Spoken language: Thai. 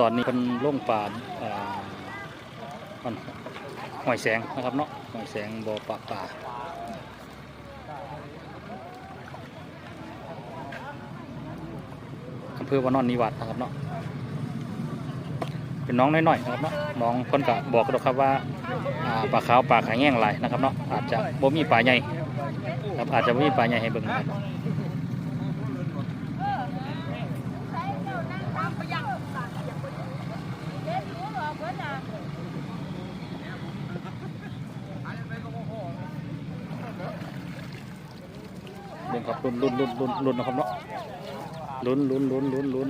ตอนนี้เป็นล่งป่ามันหอยแสงนะครับเนาะหอยแสงบ่อปลาป่าอำเภอวานอนนิวัดนะครับเนาะเป็นน้องน้อยๆนะครับเนาะน้องเพิ่นก็บอกกันครับว่าอ่าปลาขาวปลาขาแง่งหลายนะครับเนาะอาจจะบ่มีปลาใหญ่ครับอาจจะบ่มีปลาใหญ่ให้เบิ่งนะครับ เรื่งครับลุ้นลุ้นลุ้นลุ้นลุ้นนะครับเนาะลุ้นลุ้นลุ้นลุ้นลุ้น